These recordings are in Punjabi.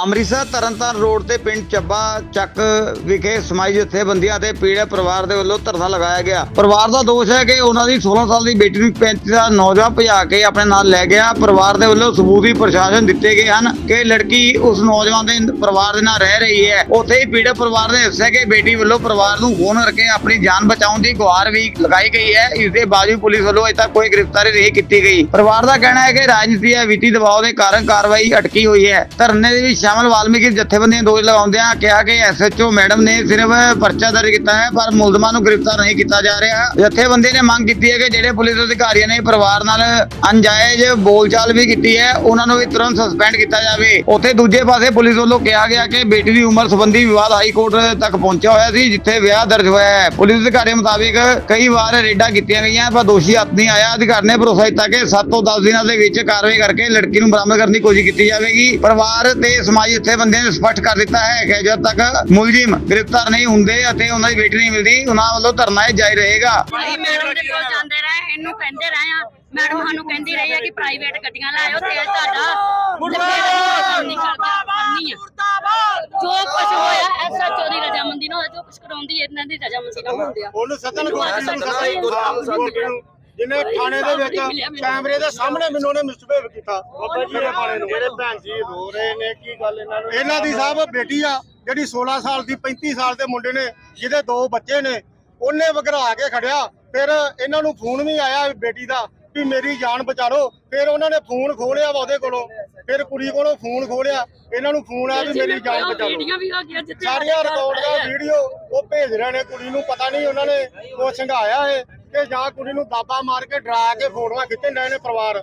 ਅੰਮ੍ਰਿਤਸਰ ਤਰਨਤਾਰਨ ਰੋਡ ਤੇ ਪਿੰਡ ਚੱਬਾ ਚੱਕ ਵਿਖੇ ਸਮਾਜ ਜਥੇਬੰਦੀਆਂ ਤੇ ਪੀੜ੍ਹੇ ਪਰਿਵਾਰ ਦੇ ਵੱਲੋਂ ਧਰਨਾ ਲਗਾਇਆ ਗਿਆ। ਪਰਿਵਾਰ ਦਾ ਦੋਸ਼ ਹੈ ਕਿ ਉਹਨਾਂ ਦੀ 16 ਸਾਲ ਦੀ ਬੇਟੀ ਨੂੰ 35 ਦਾ ਨੌਜਵਾਨ ਭਜਾ ਕੇ ਆਪਣੇ ਨਾਲ ਲੈ ਗਿਆ। ਪਰਿਵਾਰ ਦੇ ਵੱਲੋਂ ਸਬੂਤ ਵੀ ਪ੍ਰਸ਼ਾਸਨ ਦਿੱਤੇ ਗਏ ਹਨ ਕਿ ਲੜਕੀ ਉਸ ਨੌਜਵਾਨ ਦੇ ਪਰਿਵਾਰ ਦੇ ਨਾਲ ਰਹਿ ਰਹੀ ਹੈ। ਉੱਥੇ ਹੀ ਪੀੜ੍ਹੇ ਪਰਿਵਾਰ ਨੇ ਦੱਸਿਆ ਕਿ ਬੇਟੀ ਵੱਲੋਂ ਪਰਿਵਾਰ ਨੂੰ ਫੋਨ ਕਰਕੇ ਆਪਣੀ ਜਾਨ ਬਚਾਉਣ ਦੀ ਗੁਹਾਰ ਵੀ ਲਗਾਈ ਗਈ ਹੈ। ਇਸ ਦੇ ਬਾਵਜੂਦ ਪੁਲਿਸ ਵੱਲੋਂ ਅਜੇ ਤੱਕ ਕੋਈ ਗ੍ਰਿਫਤਾਰੀ ਨਹੀਂ ਕੀਤੀ ਗਈ। ਪਰਿਵਾਰ ਦਾ ਕਹਿਣਾ ਹੈ ਕਿ ਰਾਜਨੀਤੀ ਹੈ ਵਿੱਤੀ ਦਬਾਅ ਦੇ ਕਾਰਨ ਕਾਰਵਾਈ ਅਟਕੀ ਹੋਈ ਹੈ। ਧਰਨੇ ਦੇ ਵਿੱਚ ਸ਼ਾਮਲ ਵਾਲਮੀਕੀ ਜਥੇਬੰਦੀਆਂ ਦੋਸ਼ ਲਗਾਉਂਦਿਆਂ ਕਿਹਾ ਕਿ ਐਸਐਚਓ ਮੈਡਮ ਨੇ ਸਿਰਫ ਪਰਚਾ ਦਰਜ ਕੀਤਾ ਹੈ, ਪਰ ਮੁਲਜ਼ਮਾਂ ਨੂੰ ਗ੍ਰਿਫਤਾਰ ਨਹੀਂ ਕੀਤਾ ਜਾ ਰਿਹਾ। ਜਥੇਬੰਦੀਆਂ ਨੇ ਮੰਗ ਕੀਤੀ ਹੈ ਕਿ ਜਿਹੜੇ ਪੁਲਿਸ ਅਧਿਕਾਰੀਆਂ ਨੇ ਪਰਿਵਾਰ ਨਾਲ ਅਨਜਾਇਜ਼ ਬੋਲਚਾਲ ਵੀ ਕੀਤੀ ਹੈ, ਉਹਨਾਂ ਨੂੰ ਵੀ ਤੁਰੰਤ ਸਸਪੈਂਡ ਕੀਤਾ ਜਾਵੇ। ਉੱਥੇ ਦੂਜੇ ਪਾਸੇ ਪੁਲਿਸ ਵੱਲੋਂ ਕਿਹਾ ਗਿਆ ਕਿ ਬੇਟੀ ਦੀ ਉਮਰ ਸੰਬੰਧੀ ਵਿਵਾਦ ਹਾਈ ਕੋਰਟ ਤੱਕ ਪਹੁੰਚਿਆ ਹੋਇਆ ਸੀ, ਜਿੱਥੇ ਵਿਆਹ ਦਰਜ ਹੋਇਆ ਹੈ। ਪੁਲਿਸ ਅਧਿਕਾਰੀ ਮੁਤਾਬਿਕ ਕਈ ਵਾਰ ਰੇਡਾਂ ਕੀਤੀਆਂ ਗਈਆਂ, ਪਰ ਦੋਸ਼ੀ ਹੱਥ ਨਹੀਂ ਆਇਆ। ਅਧਿਕਾਰੀ ਨੇ ਭਰੋਸਾ ਦਿੱਤਾ ਕਿ 7 ਤੋਂ 10 ਦਿਨਾਂ ਦੇ ਵਿੱਚ ਕਾਰਵਾਈ ਕਰਕੇ ਲੜਕੀ ਨੂੰ ਬਰਾਮਦ ਕਰਨ ਦੀ ਕੋਸ਼ਿਸ਼ ਕੀਤੀ ਜਾਵੇਗੀ। ਪਰਿਵਾਰ ਤੇ ਸਮਾਜੀ ਜਥੇਬੰਦੀਆਂ ਨੇ ਸਪਸ਼ਟ ਕਰ ਦਿੱਤਾ ਹੈ ਕਿ ਜਦ ਤੱਕ ਮੁਲਜ਼ਮ ਗ੍ਰਿਫਤਾਰ ਨਹੀਂ ਹੁੰਦੇ ਅਤੇ ਉਹਨਾਂ ਦੀ ਬੇਟੀ ਨਹੀਂ ਮਿਲਦੀ ਉਹਨਾਂ ਵੱਲੋਂ ਧਰਨਾ ਇਹ ਜਾਰੀ ਰਹੇਗਾ। ਮੈਡਮ ਦੇ ਕੋਲ ਜਾਂਦੇ ਰਹੇ ਇਹਨੂੰ ਕਹਿੰਦੇ ਰਹੇ ਆ ਮੈਡਮ ਸਾਨੂੰ ਕਹਿੰਦੀ ਰਹੀ ਹੈ ਕਿ ਪ੍ਰਾਈਵੇਟ ਗੱਡੀਆਂ ਲਾਇਓ ਤੇਲ ਤੁਹਾਡਾ ਨਹੀਂ ਕਰਦਾ ਜੋ ਕੁਝ ਹੋਇਆ ਐਸਾ ਚੋਰੀ ਰਜਾਮੰਦੀ ਨਾਲ ਜੋ ਕੁਝ ਕਰਾਉਂਦੀ ਇਹਨਾਂ ਦੀ ਰਜਾਮੰਦੀ ਨਾਲ ਉਹਨੂੰ ਸੱਦਣ ਜਿਹਨੇ ਥਾਣੇ ਦੇ ਵਿੱਚ ਕੈਮਰੇ ਦੇ ਸਾਹਮਣੇ ਮੈਨੂੰ ਉਹਨੇ ਮਿਸਬਿਹੇਵ ਕੀਤਾ। ਮੇਰੇ ਬਾਣੇ ਨੂੰ ਜਿਹੜੇ ਭੈਣ ਜੀ ਰੋ ਰਹੇ ਨੇ ਕੀ ਗੱਲ ਇਹਨਾਂ ਨੂੰ? ਇਹਨਾਂ ਦੀ ਸਾਹਿਬ ਬੇਟੀ ਆ ਜਿਹੜੀ 16 ਸਾਲ ਦੀ 35 ਸਾਲ ਦੇ ਮੁੰਡੇ ਨੇ ਜਿਹਦੇ ਦੋ ਬੱਚੇ ਨੇ ਉਹਨੇ ਵਗਰਾ ਕੇ ਖੜਿਆ। ਫਿਰ ਇਹਨਾਂ ਨੂੰ ਫੋਨ ਵੀ ਆਇਆ ਬੇਟੀ ਦਾ ਵੀ ਮੇਰੀ ਜਾਨ ਬਚਾ ਲਓ ਫਿਰ ਉਹਨਾਂ ਨੇ ਫੋਨ ਖੋਲਿਆ ਵਾ ਉਹਦੇ ਕੋਲੋਂ। ਫਿਰ ਕੁੜੀ ਕੋਲੋਂ ਫੋਨ ਖੋਲਿਆ ਇਹਨਾਂ ਨੂੰ ਫੋਨ ਆਇਆ ਵੀ ਮੇਰੀ ਜਾਨ ਬਚਾ ਲਓ। ਆ ਸਾਰੀਆਂ ਰਿਕਾਰਡ ਦਾ ਵੀਡੀਓ ਉਹ ਭੇਜ ਰਹੇ ਨੇ ਕੁੜੀ ਨੂੰ ਪਤਾ ਨਹੀਂ ਉਹਨਾਂ ਨੇ ਉਹ ਸੰਘਾਇਆ ਹੈ ਕਿ ਜਾਂ ਕੁੜੀ ਨੂੰ ਦਾਬਾ ਮਾਰ ਕੇ ਡਰਾ ਕੇ ਫੋਟੋਆਂ ਖਿੱਚਣ ਡਏ ਨੇ ਪਰਿਵਾਰ।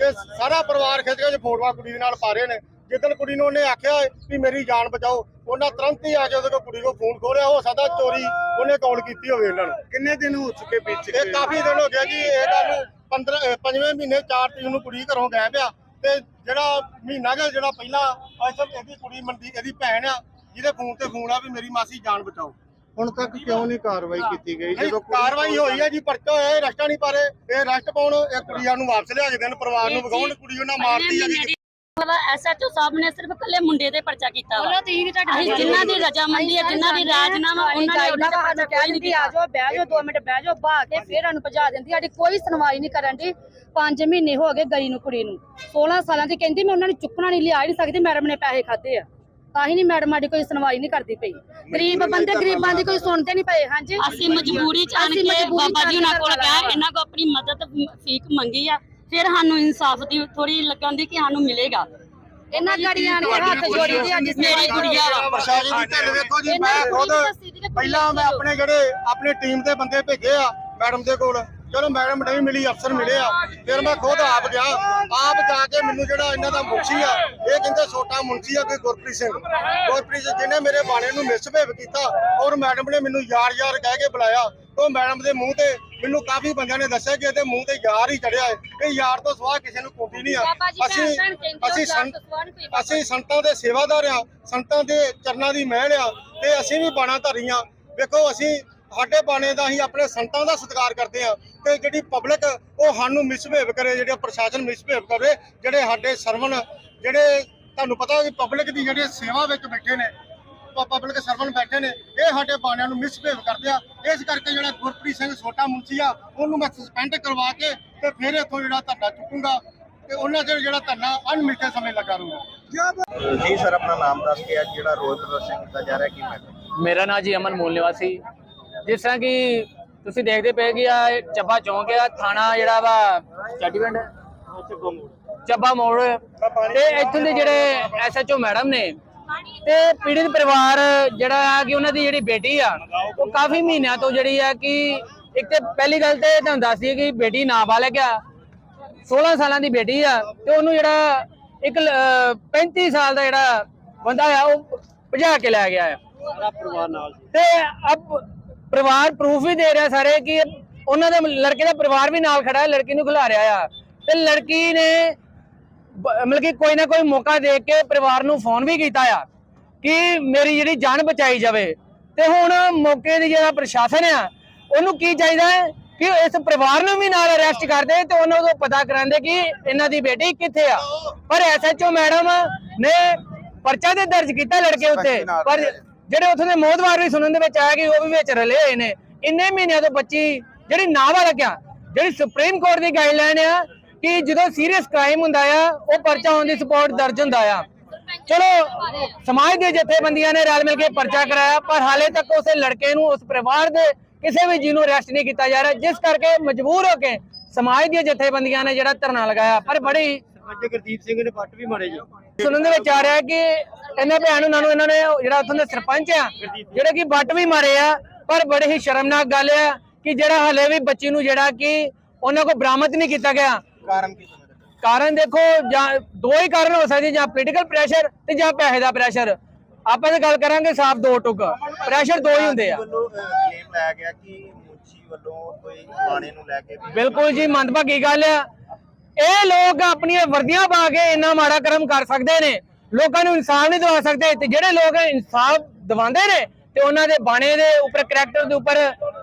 ਤੇ ਸਾਰਾ ਪਰਿਵਾਰ ਖਿੱਚ ਕੇ ਜੇ ਫੋਟੋਆਂ ਕੁੜੀ ਦੇ ਨਾਲ ਪਾ ਰਹੇ ਨੇ। ਜਿੱਦਣ ਕੁੜੀ ਨੂੰ ਉਹਨੇ ਆਖਿਆ ਵੀ ਮੇਰੀ ਜਾਨ ਬਚਾਓ ਉਹਨਾਂ ਤੁਰੰਤ ਹੀ ਆ ਕੇ ਉਹਦੇ ਕੋਲ ਕੁੜੀ ਕੋਲ ਫੋਨ ਖੋਲਿਆ ਹੋ ਸਕਦਾ ਚੋਰੀ ਉਹਨੇ ਕਾਲ ਕੀਤੀ ਹੋਵੇ ਇਹਨਾਂ ਨੂੰ। ਕਿੰਨੇ ਦਿਨ ਹੋ ਚੁੱਕੇ ਪਿੱਛੇ ਇਹ ਕਾਫੀ ਦਿਨ ਹੋ ਗਿਆ ਜੀ ਇਹ ਗੱਲ ਨੂੰ 15 ਅਹ ਪੰਜਵੇਂ ਮਹੀਨੇ 4 ਤਰੀਕ ਨੂੰ ਕੁੜੀ ਘਰੋਂ ਗਾਇਬ ਆ। ਤੇ ਜਿਹੜਾ ਮਹੀਨਾ ਕੁ ਜਿਹੜਾ ਪਹਿਲਾਂ ਅੱਜ ਤੱਕ ਇਹਦੀ ਕੁੜੀ ਮੰਦੀ ਇਹਦੀ ਭੈਣ ਆ ਜਿਹਦੇ ਫੋਨ ਤੇ ਫੋਨ ਆ ਵੀ ਮੇਰੀ ਮਾਸੀ ਜਾਨ ਬਚਾਓ। ਹੁਣ ਤੱਕ ਕਿਉਂ ਨਹੀਂ ਕਾਰਵਾਈ ਕੀਤੀ ਗਈ? ਨਹੀਂ, ਕਾਰਵਾਈ ਹੋਈ ਹੈ ਜੀ ਪਰਚਾ ਹੋਇਆ ਇਹ ਰਸਟਾ ਨਹੀਂ ਪਾਰੇ। ਇਹ ਰਸਟ ਪਾਉਣ ਇਹ ਕੁੜੀਆਂ ਨੂੰ ਵਾਪਸ ਲਿਆ ਕੇ ਦੇਣ ਪਰਿਵਾਰ ਨੂੰ ਵਿਖਾਉਣ ਕੁੜੀ ਉਹਨਾਂ ਮਾਰਤੀ ਆ ਜੀ ਐਸਐਚਓ ਸਾਹਿਬ ਨੇ ਸਿਰਫ ਕੱਲੇ ਮੁੰਡੇ ਤੇ ਪਰਚਾ ਕੀਤਾ ਵਾ। ਅਸੀਂ ਜਿਨ੍ਹਾਂ ਦੀ ਰਜਾਮੰਦੀ ਹੈ ਜਿਨ੍ਹਾਂ ਦੀ ਰਾਜਨਾਮਾ ਉਹਨਾਂ ਨੇ ਪਰਚਾ ਕੋਈ ਨਹੀਂ ਆ ਜਾਓ ਬਹਿ ਜਾਓ 2 ਮਿੰਟ ਬਹਿ ਜਾਓ ਬਾਹ ਕੇ ਫੇਰ ਸਾਨੂੰ ਭਜਾ ਦਿੰਦੀ ਸਾਡੀ ਕੋਈ ਸੁਣਵਾਈ ਨਹੀਂ ਕਰਨ ਦੀ। 5 ਮਹੀਨੇ ਹੋ ਗਏ ਗਈ ਨੂੰ ਕੁੜੀ ਨੂੰ। 16 ਸਾਲਾਂ ਦੀ ਕਹਿੰਦੀ ਮੈਂ ਉਹਨਾਂ ਨੂੰ ਚੁੱਕਣਾ ਨਹੀਂ ਲਿਆ ਹੀ ਨਹੀਂ ਸਕਦੀ ਮੈਡਮ ਨੇ ਪੈਸੇ ਖਾਦੇ ਆ। ਤਾਂ ਹੀ ਨਹੀਂ ਮੈਡਮ ਸਾਡੀ ਕੋਈ ਸੁਣਵਾਈ ਨਹੀਂ ਕਰਦੀ ਪਈ। ਗਰੀਬ ਬੰਦੇ ਗਰੀਬਾਂ ਦੀ ਕੋਈ ਸੁਣਦੇ ਨਹੀਂ ਪਏ ਹਾਂਜੀ? ਅਸੀਂ ਮਜਬੂਰੀ ਚ ਆਣ ਕੇ ਬਾਬਾ ਜੀ ਉਹਨਾਂ ਕੋਲ। ਗਏ ਇਹਨਾਂ ਕੋ ਆਪਣੀ ਮਦਦ ਫੀਕ ਮੰਗੀ ਆ। ਫਿਰ ਸਾਨੂੰ ਇਨਸਾਫ ਦੀ ਥੋੜੀ ਲੱਗਣ ਦੀ ਕਿ ਸਾਨੂੰ ਮਿਲੇਗਾ। ਇਹਨਾਂ ਗਾੜੀਆਂ ਨੇ ਹੱਥ ਜੋੜੀ ਦੀ ਅੱਜ ਮੇਰੀ ਗੁੜੀਆ ਵਾ। ਪ੍ਰਸ਼ਾਸਨ ਦੀ ਢਿੱਲ ਵੇਖੋ ਜੀ ਮੈਂ ਖੁਦ ਪਹਿਲਾਂ ਮੈਂ ਆਪਣੇ ਜਿਹੜੇ ਆਪਣੇ ਟੀਮ ਦੇ ਬੰਦੇ ਭੇਜੇ ਆ ਮੈਡਮ ਦੇ ਕੋਲ। ਚਲੋ ਮੈਡਮ ਨਹੀਂ ਮਿਲੀ ਅਫਸਰ ਮਿਲੇ ਆ। ਫਿਰ ਮੈਂ ਖੁਦ ਆਪ ਗਿਆ ਆਪ ਜਾ ਕੇ ਮੈਨੂੰ ਜਿਹੜਾ ਇਹਨਾਂ ਦਾ ਮੁਨਸ਼ੀ ਆ ਇਹ ਕਹਿੰਦੇ ਛੋਟਾ ਮੁਨਸ਼ੀ ਆ ਕੋਈ ਗੁਰਪ੍ਰੀਤ ਸਿੰਘ। ਗੁਰਪ੍ਰੀਤ ਸਿੰਘ ਜਿਹਨੇ ਮੇਰੇ ਬਾਣੇ ਨੂੰ ਮਿਸਬਿਹੇਵ ਕੀਤਾ ਔਰ ਮੈਡਮ ਨੇ ਮੈਨੂੰ ਯਾਰ ਯਾਰ ਕਹਿ ਕੇ ਬੁਲਾਇਆ। ਉਹ ਮੈਡਮ ਦੇ ਮੂੰਹ ਤੇ ਮੈਨੂੰ ਕਾਫੀ ਬੰਦਿਆਂ ਨੇ ਦੱਸਿਆ ਕਿ ਇਹਦੇ ਮੂੰਹ ਤੇ ਯਾਰ ਹੀ ਚੜਿਆ ਹੈ। ਇਹ ਯਾਰ ਤੋਂ ਸਵਾਹ ਕਿਸੇ ਨੂੰ ਕੋਈ ਨਹੀਂ ਆ। ਅਸੀਂ ਅਸੀਂ ਤੋਂ। ਅਸੀਂ ਸੰਤਾਂ ਦੇ ਸੇਵਾਦਾਰ ਆ ਸੰਤਾਂ ਦੇ ਚਰਨਾਂ ਦੀ ਮਹਿਲ ਆ ਤੇ ਅਸੀਂ ਵੀ ਬਾਣਾ ਧਾਰੀਆਂ। ਵੇਖੋ ਅਸੀਂ ਸਾਡੇ ਬਾਣੇ ਦਾ ਹੀ ਆਪਣੇ ਸੰਤਾਂ ਦਾ ਸਤਿਕਾਰ ਕਰਦੇ ਆ ਤੇ ਜਿਹੜੀ ਪਬਲਿਕ ਉਹ ਸਾਨੂੰ ਮਿਸਬਿਹੇਵ ਕਰੇ ਜਿਹੜੇ ਪ੍ਰਸ਼ਾਸਨ ਮਿਸਬਿਹੇਵ ਕਰੇ ਜਿਹੜੇ ਸਾਡੇ ਸਰਵਨ ਜਿਹੜੇ ਤੁਹਾਨੂੰ ਪਤਾ ਕਿ ਪਬਲਿਕ ਦੀ ਜਿਹੜੇ ਸੇਵਾ ਵਿੱਚ ਬੈਠੇ ਨੇ ਪਬਲਿਕ ਸਰਵਨ ਬੈਠੇ ਨੇ। ਇਹ ਸਾਡੇ ਬਾਣਿਆਂ ਨੂੰ ਮਿਸਬਿਹੇਵ ਕਰਦੇ ਆ। ਇਸ ਕਰਕੇ ਜਿਹੜਾ ਗੁਰਪ੍ਰੀਤ ਸਿੰਘ ਛੋਟਾ ਮੁੰਸ਼ੀ ਆ ਉਹਨੂੰ ਮੈਂ ਸਸਪੈਂਡ ਕਰਵਾ ਕੇ ਤੇ ਫਿਰ ਇੱਥੋਂ ਜਿਹੜਾ ਧਰਨਾ ਚੁੱਕੂੰਗਾ ਤੇ ਉਹਨਾਂ ਚਿਰ ਜਿਹੜਾ ਧਰਨਾ ਅਣਮਿੱਥੇ ਸਮੇਂ ਲੱਗਾ ਰਹੂਗਾ। ਜੀ ਸਰ ਆਪਣਾ ਨਾਮ ਦੱਸ ਕੇ ਅੱਜ ਜਿਹੜਾ ਰੋਜ਼ ਪ੍ਰਦਰਸ਼ਨ ਕੀਤਾ ਜਾ ਰਿਹਾ ਕੀ ਮੈਟਰ ਮੇਰਾ ਨਾਂ ਜੀ ਅਮਨ ਮੂਲ ਨਿਵਾਸੀ। ਜਿਸ ਤਰ੍ਹਾਂ ਕਿ ਤੁਸੀਂ ਦੇਖਦੇ ਪਏ ਕਿ ਆ ਚੱਬਾ ਚੌਂਕ ਆ ਥਾਣਾ ਜਿਹੜਾ ਵਾ ਚੱਡੀਵਿੰਡ ਚੱਬਾ ਮੋੜ। ਤੇ ਇੱਥੋਂ ਦੇ ਜਿਹੜੇ ਐਸਐਚਓ ਮੈਡਮ ਨੇ ਤੇ ਪੀੜਿਤ ਪਰਿਵਾਰ ਜਿਹੜਾ ਆ ਕਿ ਉਹਨਾਂ ਦੀ ਜਿਹੜੀ ਬੇਟੀ ਆ ਉਹ ਕਾਫੀ ਮਹੀਨਿਆਂ ਤੋਂ ਜਿਹੜੀ ਆ ਕਿ ਇੱਕ ਤੇ ਪਹਿਲੀ ਗੱਲ ਤੇ ਤੁਹਾਨੂੰ ਦੱਸ ਦਈਏ ਕਿ ਬੇਟੀ ਨਾਬਾਲਗ ਆ 16 ਸਾਲਾਂ ਦੀ ਬੇਟੀ ਆ ਤੇ ਉਹਨੂੰ ਜਿਹੜਾ ਇੱਕ ਲ- ਅਹ 35 ਸਾਲ ਦਾ ਜਿਹੜਾ ਬੰਦਾ ਆ ਉਹ ਭਜਾ ਕੇ ਲੈ ਗਿਆ ਆ। ਤੇ ਅਬ ਪਰਿਵਾਰ ਪ੍ਰੂਫ ਵੀ ਦੇ ਰਿਹਾ ਸਾਰੇ ਕਿ ਉਹਨਾਂ ਦੇ ਲੜਕੇ ਦਾ ਪਰਿਵਾਰ ਵੀ ਨਾਲ ਖੜਾ ਹੈ ਲੜਕੀ ਨੂੰ ਖਿਲਾ ਰਿਹਾ ਆ। ਤੇ ਲੜਕੀ ਨੇ ਮਤਲਬ ਕਿ ਕੋਈ ਨਾ ਕੋਈ ਮੌਕਾ ਦੇਖ ਕੇ ਪਰਿਵਾਰ ਨੂੰ ਫੋਨ ਵੀ ਕੀਤਾ ਆ। ਕਿ ਮੇਰੀ ਜਿਹੜੀ ਜਾਨ ਬਚਾਈ ਜਾਵੇ। ਤੇ ਹੁਣ ਮੌਕੇ ਦੀ ਜਿਹੜਾ ਪ੍ਰਸ਼ਾਸਨ ਆ ਉਹਨੂੰ ਕੀ ਚਾਹੀਦਾ ਹੈ ਕਿ ਇਸ ਪਰਿਵਾਰ ਨੂੰ ਵੀ ਨਾਲ ਅਰੈਸਟ ਕਰਦੇ ਤੇ ਉਹਨਾਂ ਨੂੰ ਪਤਾ ਕਰਾਉਂਦੇ ਕਿ ਇਹਨਾਂ ਦੀ ਬੇਟੀ ਕਿੱਥੇ ਆ। ਪਰ ਐਸਐਚਓ ਮੈਡਮ ਨੇ ਪਰਚਾ ਤੇ ਦਰਜ ਕੀਤਾ ਲੜਕੇ ਉੱਤੇ। ਪਰ। ਜਿਹੜੇ ਉੱਥੋਂ ਦੇ ਮੋਦਵਾਰ ਵੀ ਸੁਣਨ ਦੇ ਵਿੱਚ ਆਇਆ ਕਿ ਉਹ ਵੀ ਵਿੱਚ ਰਲੇ ਹੋਏ ਨੇ। ਇੰਨੇ ਮਹੀਨਿਆਂ ਤੋਂ ਬੱਚੀ ਜਿਹੜੀ ਨਾਬਾਲਗ ਆ ਜਿਹੜੀ ਸੁਪਰੀਮ ਕੋਰਟ ਦੀ ਗਾਈਡਲਾਈਨ ਆ ਕਿ ਜਦੋਂ ਸੀਰੀਅਸ ਕ੍ਰਾਈਮ ਹੁੰਦਾ ਆ ਉਹ ਪਰਚਾ ਔਨ ਦੀ ਸਪੋਰਟ ਦਰਜ ਹੁੰਦਾ ਆ। ਚਲੋ ਸਮਾਜ ਦੇ ਜਥੇਬੰਦੀਆਂ ਨੇ ਰਲ ਮਿਲ ਕੇ ਪਰਚਾ ਕਰਾਇਆ ਪਰ ਹਾਲੇ ਤੱਕ ਉਸ ਲੜਕੇ ਨੂੰ ਉਸ ਪਰਿਵਾਰ ਦੇ ਕਿਸੇ ਵੀ ਜੀ ਨੂੰ ਅਰੈਸਟ ਨਹੀਂ ਕੀਤਾ ਜਾ ਰਿਹਾ ਜਿਸ ਕਰਕੇ ਮਜਬੂਰ ਹੋ ਕੇ ਸਮਾਜ ਦੀਆਂ ਜਥੇਬੰਦੀਆਂ ਨੇ ਜਿਹੜਾ ਧਰਨਾ ਲਗਾਇਆ ਪਰ ਬੜੀ ਅੱਜ ਗੁਰਦੀਪ ਸਿੰਘ ਨੇ ਪੱਟ ਵੀ ਮਾਰੇ ਜੀ। ਸੁਣਨ ਦੇ ਵਿੱਚ ਆ ਰਿਹਾ ਕਿ ਇਹਨਾਂ ਭੈਣ ਉਹਨਾਂ ਨੂੰ ਇਹਨਾਂ ਨੇ ਜਿਹੜਾ ਉੱਥੋਂ ਦੇ ਸਰਪੰਚ ਆ ਜਿਹੜੇ ਕਿ ਬੱਟ ਵੀ ਮਾਰੇ ਆ ਪਰ ਬੜੀ ਹੀ ਸ਼ਰਮਨਾਕ ਗੱਲ ਆ ਕਿ ਜਿਹੜਾ ਹਲੇ ਵੀ ਬੱਚੀ ਨੂੰ ਜਿਹੜਾ ਕਿ ਉਹਨਾਂ ਕੋਲ ਬਰਾਮਦ ਨਹੀਂ ਕੀਤਾ ਗਿਆ। ਕਾਰਨ ਕੀ ਕਾਰਨ ਦੇਖੋ ਜਾਂ ਦੋ ਹੀ ਕਾਰਨ ਹੋ ਸਕਦੇ ਜਾਂ ਪੋਲੀਟੀਕਲ ਪ੍ਰੈਸ਼ਰ ਤੇ ਜਾਂ ਪੈਸੇ ਦਾ ਪ੍ਰੈਸ਼ਰ ਆਪਾਂ ਤੇ ਗੱਲ ਕਰਾਂਗੇ ਸਾਫ਼ ਦੋ ਟੁਕ ਪ੍ਰੈਸ਼ਰ ਦੋ ਹੀ ਹੁੰਦੇ ਆ। ਵੱਲੋਂ ਕਲੇਮ ਲਾਇਆ ਗਿਆ ਕਿ ਮੁੱਛੀ ਵੱਲੋਂ ਕੋਈ ਬਾਣੇ ਨੂੰ ਲੈ ਕੇ ਵੀ ਬਿਲਕੁਲ ਜੀ ਮੰਦਭਾਗੀ ਗੱਲ ਆ। ਇਹ ਲੋਕ ਆਪਣੀਆਂ ਵਰਦੀਆਂ ਪਾ ਕੇ ਇੰਨਾ ਮਾੜਾ ਕਰਮ ਕਰ ਸਕਦੇ ਨੇ। ਲੋਕਾਂ ਨੂੰ ਇਨਸਾਫ ਨਹੀਂ ਦਿਵਾ ਸਕਦੇ। ਤੇ ਜਿਹੜੇ ਲੋਕ ਇਨਸਾਫ ਦਿਵਾਉਂਦੇ ਨੇ ਤੇ ਉਹਨਾਂ ਦੇ ਬਾਣੇ ਦੇ ਉੱਪਰ ਕਰੈਕਟਰ ਦੇ ਉੱਪਰ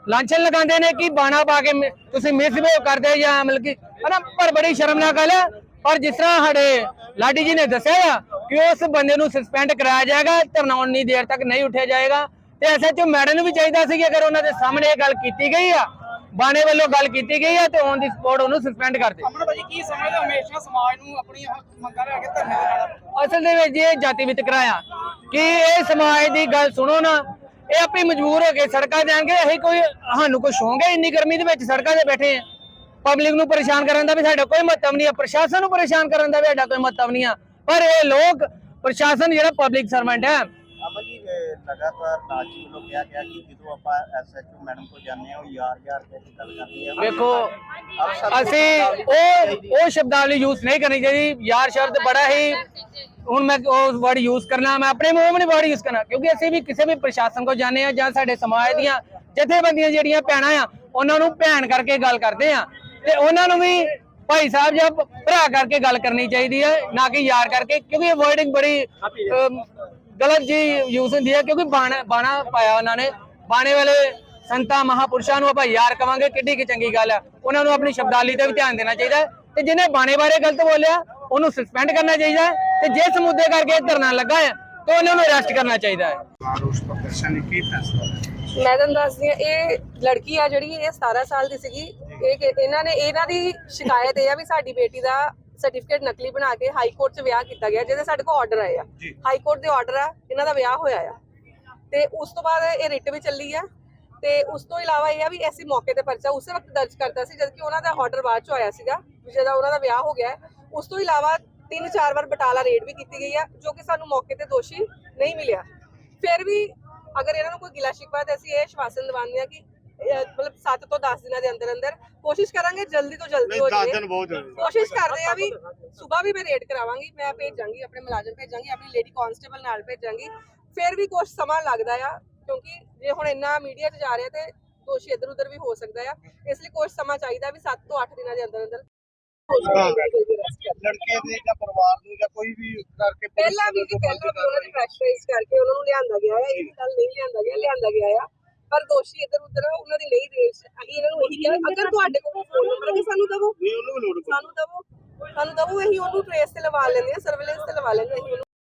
ਲਾਂਛਨ ਲਗਾਉਂਦੇ ਨੇ ਕਿ ਬਾਣਾ ਪਾ ਕੇ ਤੁਸੀਂ ਮਿਸਬਿਹੇਵ ਕਰਦੇ ਜਾਂ ਮਤਲਬ ਕਿ ਹਨਾ ਪਰ ਬੜੀ ਸ਼ਰਮਨਾਕ ਗੱਲ ਹੈ ਪਰ ਜਿਸ ਤਰ੍ਹਾਂ ਸਾਡੇ ਲਾਡੀ ਜੀ ਨੇ ਦੱਸਿਆ ਕਿ ਉਸ ਬੰਦੇ ਨੂੰ ਸਸਪੈਂਡ ਕਰਾਇਆ ਜਾਏਗਾ ਧਰਨਾ ਉਨੀ ਦੇਰ ਤੱਕ ਨਹੀਂ ਉੱਠਿਆ ਜਾਏਗਾ। ਤੇ ਐਸਐਚਓ ਮੈਡਮ ਨੂੰ ਵੀ ਚਾਹੀਦਾ ਸੀ ਕਿ ਅਗਰ ਉਹਨਾਂ ਦੇ ਸਾਹਮਣੇ ਇਹ ਗੱਲ ਕੀਤੀ ਗਈ ਆ ਬਾਣੇ ਵੱਲੋਂ ਗੱਲ ਕੀਤੀ ਗਈ ਆ ਤੇ ਔਨ ਦੀ ਸਪੋਰਟ ਉਹਨੂੰ ਸਸਪੈਂਡ ਕਰ ਦੇ। ਅਮਨ ਭਾਜੀ ਕੀ ਸਮਝਦੇ ਹੋ? ਹਮੇਸ਼ਾ ਸਮਾਜ ਨੂੰ ਆਪਣੀ ਮੰਗਾਂ ਲੈ ਕੇ ਧਰਨੇ ਤੇ ਲਾਣਾ ਅਸਲ ਦੇ ਵਿੱਚ ਇਹ ਜਾਤੀ ਵਿਤਕਰਾ ਆ ਕਿ ਇਹ ਸਮਾਜ ਦੀ ਗੱਲ ਸੁਣੋ ਨਾ ਇਹ ਆਪੇ ਮਜਬੂਰ ਹੋ ਕੇ ਸੜਕਾਂ ਤੇ ਆਣਗੇ ਅਸੀਂ ਕੋਈ ਸਾਨੂੰ ਕੋਈ ਸ਼ੌਂਕ ਹੈ ਇੰਨੀ ਗਰਮੀ ਦੇ ਵਿੱਚ ਸੜਕਾਂ ਤੇ ਬੈਠੇ ਆ। ਪਬਲਿਕ ਨੂੰ ਪਰੇਸ਼ਾਨ ਕਰਨ ਦਾ ਵੀ ਸਾਡਾ ਕੋਈ ਮਤਲਬ ਨਹੀਂ ਆ ਪ੍ਰਸ਼ਾਸਨ ਨੂੰ ਪਰੇਸ਼ਾਨ ਕਰਨ ਦਾ ਵੀ ਸਾਡਾ ਕੋਈ ਮਤਲਬ ਨਹੀਂ ਆ। ਪਰ ਇਹ ਲੋਕ ਪ੍ਰਸ਼ਾਸਨ ਜਿਹੜਾ ਪਬਲਿਕ ਸਰਵੈਂਟ ਹੈ। ਅਮਨ ਜੀ ਅਹ, ਲਗਾਤਾਰ ਨਾਜੀ ਵੱਲੋਂ ਕਿਹਾ ਗਿਆ ਕਿ ਜਦੋਂ ਆਪਾਂ ਐਸਐਚਓ ਮੈਡਮ ਕੋਲ ਜਾਂਦੇ ਹਾਂ ਉਹ ਯਾਰ ਯਾਰ ਰੁਪਏ ਦੀ ਗੱਲ ਕਰਦੇ ਆ। ਵੇਖੋ ਅਸੀਂ ਉਹ ਉਹ ਸ਼ਬਦਾਵਲੀ ਯੂਜ਼ ਨਹੀਂ ਕਰਨੀ ਚਾਹੀਦੀ। ਯਾਰ ਸ਼ਬਦ ਬੜਾ ਹੀ ਹੁਣ ਮੈਂ ਉਹ ਵਰਡ ਯੂਜ਼ ਕਰਨਾ ਮੈਂ ਆਪਣੇ ਮੂੰਹ ਨਹੀਂ ਵਰਡ ਯੂਜ਼ ਕਰਨਾ। ਕਿਉਂਕਿ ਅਸੀਂ ਵੀ ਕਿਸੇ ਵੀ ਪ੍ਰਸ਼ਾਸਨ ਕੋ ਜਾਂਦੇ ਆ ਜਾਂ ਸਾਡੇ ਸਮਾਜ ਦੀਆਂ ਜਥੇਬੰਦੀਆਂ ਜਿਹੜੀਆਂ ਭੈਣਾਂ ਆ ਉਹਨਾਂ ਨੂੰ ਭੈਣ ਕਰਕੇ ਗੱਲ ਕਰਦੇ ਆ। ਤੇ ਉਹਨਾਂ ਨੂੰ ਵੀ ਭਾਈ ਸਾਹਿਬ ਜਾਂ ਭਰਾ ਕਰਕੇ ਗੱਲ ਕਰਨੀ ਚਾਹੀਦੀ ਹੈ, ਨਾ ਕਿ ਯਾਰ ਕਰਕੇ, ਕਿਉਂਕਿ ਇਹ ਵਰਡਿੰਗ ਬੜੀ ਗਲਤ ਜੀ ਯੂਜ਼ ਹੁੰਦੀ ਹੈ, ਕਿਉਂਕਿ ਬਾਣਾ ਬਾਣਾ ਪਾਇਆ ਉਹਨਾਂ ਨੇ। ਬਾਣੇ ਵਾਲੇ ਸੰਤਾਂ, ਮਹਾਪੁਰਸ਼ਾਂ ਨੂੰ ਆਪਾਂ ਯਾਰ ਕਵਾਂਗੇ, ਕਿੱਡੀ ਕੀ ਚੰਗੀ ਗੱਲ ਹੈ। ਉਹਨਾਂ ਨੂੰ ਆਪਣੀ ਸ਼ਬਦਾਲੀ ਤੇ ਵੀ ਧਿਆਨ ਦੇਣਾ ਚਾਹੀਦਾ ਤੇ ਜਿਹਨੇ ਬਾਣੇ ਬਾਰੇ ਗਲਤ ਬੋਲਿਆ, ਉਹਨੂੰ ਸਸਪੈਂਡ ਕਰਨਾ ਚਾਹੀਦਾ ਹੈ। ਤੇ ਜਿਸ ਮੁੱਦੇ ਕਰਕੇ ਧਰਨਾ ਲੱਗਾ ਹੈ, ਤਾਂ ਉਹਨਾਂ ਨੂੰ ਅਰੈਸਟ ਕਰਨਾ ਚਾਹੀਦਾ ਹੈ। ਮੈਂ ਤੁਹਾਨੂੰ ਦੱਸਦੀ ਹਾਂ ਇਹ ਲੜਕੀ ਆ ਜਿਹੜੀ ਇਹ 17 ਸਾਲ ਦੀ ਸੀਗੀ। ਇਹ ਕਿ- ਇਹਨਾਂ ਨੇ ਇਹਨਾਂ ਦੀ ਸ਼ਿਕਾਇਤ ਇਹ ਆ ਵੀ ਸਾਡੀ ਬੇਟੀ ਦਾ ਸਰਟੀਫਿਕੇਟ ਨਕਲੀ ਬਣਾ ਕੇ ਹਾਈ ਕੋਰਟ 'ਚ ਵਿਆਹ ਕੀਤਾ ਗਿਆ ਜਿਹਦੇ ਸਾਡੇ ਕੋਲ ਆਰਡਰ ਆਏ ਆ। ਹਾਈ ਕੋਰਟ ਦੇ ਆਰਡਰ ਆ ਇਹਨਾਂ ਦਾ ਵਿਆਹ ਹੋਇਆ ਆ। ਤੇ ਉਸ ਤੋਂ ਬਾਅਦ ਇਹ ਰਿਟ ਵੀ ਚੱਲੀ ਆ। ਤੇ ਉਸ ਤੋਂ ਇਲਾਵਾ ਇਹ ਆ ਵੀ ਐਸੀ ਮੌਕੇ ਤੇ ਪਰਚਾ ਉਸੇ ਵਕਤ ਦਰਜ ਕਰਤਾ ਸੀ ਜਦਕਿ ਉਹਨਾਂ ਦਾ ਆਰਡਰ ਬਾਅਦ ਚ ਆਇਆ ਸੀਗਾ ਵੀ ਜਦੋਂ ਉਹਨਾਂ ਦਾ ਵਿਆਹ ਹੋ ਗਿਆ ਹੈ। ਉਸ ਤੋਂ ਇਲਾਵਾ ਤਿੰਨ ਚਾਰ ਵਾਰ ਬਟਾਲਾ ਰੇਡ ਵੀ ਕੀਤੀ ਗਈ ਆ ਜੋ ਕਿ ਸਾਨੂੰ ਮੌਕੇ ਤੇ ਦੋਸ਼ੀ ਨਹੀਂ ਮਿਲਿਆ। ਫਿਰ ਵੀ ਅਗਰ ਇਹਨਾਂ ਨੂੰ ਕੋਈ ਗਿਲਾ ਸ਼ਿਕਵਾ ਤਾਂ ਅਸੀਂ ਇਹ ਸ਼ਵਾਸਨ ਦਿਵਾਉਂਦੇ ਆ ਕਿ ਮਤਲਬ 7 ਤੋਂ 10 ਦਿਨਾਂ ਦੇ ਅੰਦਰ ਅੰਦਰ ਕੋਸ਼ਿਸ਼ ਕਰਾਂਗੇ ਜਲਦੀ ਤੋਂ ਜਲਦੀ ਹੋ ਜਾਵੇ। ਬਹੁਤ ਜ਼ਰੂਰੀ ਕੋਸ਼ਿਸ਼ ਕਰਦੇ ਆ ਵੀ ਸਵੇਰ ਵੀ ਮੈਂ ਰੇਡ ਕਰਾਵਾਂਗੀ ਮੈਂ ਭੇਜਾਂਗੀ ਆਪਣੇ ਮੁਲਾਜ਼ਮ ਭੇਜਾਂਗੀ ਆਪਣੀ ਲੇਡੀ ਕਾਂਸਟੇਬਲ ਨਾਲ ਭੇਜਾਂਗੀ। ਫਿਰ ਵੀ ਕੁਝ ਸਮਾਂ ਲੱਗਦਾ ਆ ਕਿਉਂਕਿ ਜੇ ਹੁਣ ਇੰਨਾ ਮੀਡੀਆ 'ਚ ਜਾ ਰਿਹਾ ਤੇ ਦੋਸ਼ੀ ਇੱਧਰ ਉੱਧਰ ਵੀ ਹੋ ਸਕਦਾ ਆ। ਇਸ ਲਈ ਕੁਝ ਸਮਾਂ ਚਾਹੀਦਾ ਵੀ 7 ਤੋਂ 8 ਦਿਨਾਂ ਦੇ ਅੰਦਰ ਅੰਦਰ ਲੜਕੇ ਦੇ ਜਾਂ ਪਰਿਵਾਰ ਨੂੰ ਜਾਂ ਕੋਈ ਵੀ ਕਰਕੇ ਪਹਿਲਾਂ ਵੀ ਜੀ ਪਹਿਲਾਂ ਵੀ ਉਹਨਾਂ ਦੀ ਪ੍ਰੈਸ਼ਰਾਈਜ਼ ਕਰਕੇ ਉਹਨਾਂ ਨੂੰ ਲਿਆਂਦਾ ਗਿਆ ਹੈ ਇਹ ਗੱਲ ਨਹੀਂ ਲਿਆਂਦਾ ਗਿਆ ਲਿਆਂਦਾ ਗਿਆ ਆ। ਪਰ ਦੋਸ਼ੀ ਇੱਧਰ ਉੱਧਰ ਉਹਨਾਂ ਦੀ ਨਹੀਂ ਰੇਸ ਅਸੀਂ ਇਹਨਾਂ ਨੂੰ ਇਹੀ ਕਿਹਾ ਅਗਰ ਤੁਹਾਡੇ ਕੋਲ ਫੋਨ ਨੰਬਰ ਹੈ ਸਾਨੂੰ ਦਵੋ? ਨਹੀਂ ਉਹਨੂੰ ਵੀ ਲੋੜ ਸਾਨੂੰ ਦਵੋ। ਸਾਨੂੰ ਦਵੋ ਅਸੀਂ ਉਹਨੂੰ ਟ੍ਰੇਸ ਤੇ ਲਵਾ ਲੈਂਦੇ ਆ ਸਰਵੇਲੈਂਸ ਤੇ ਲਵਾ ਲੈਂਦੇ ਹਾਂ ਅਸੀਂ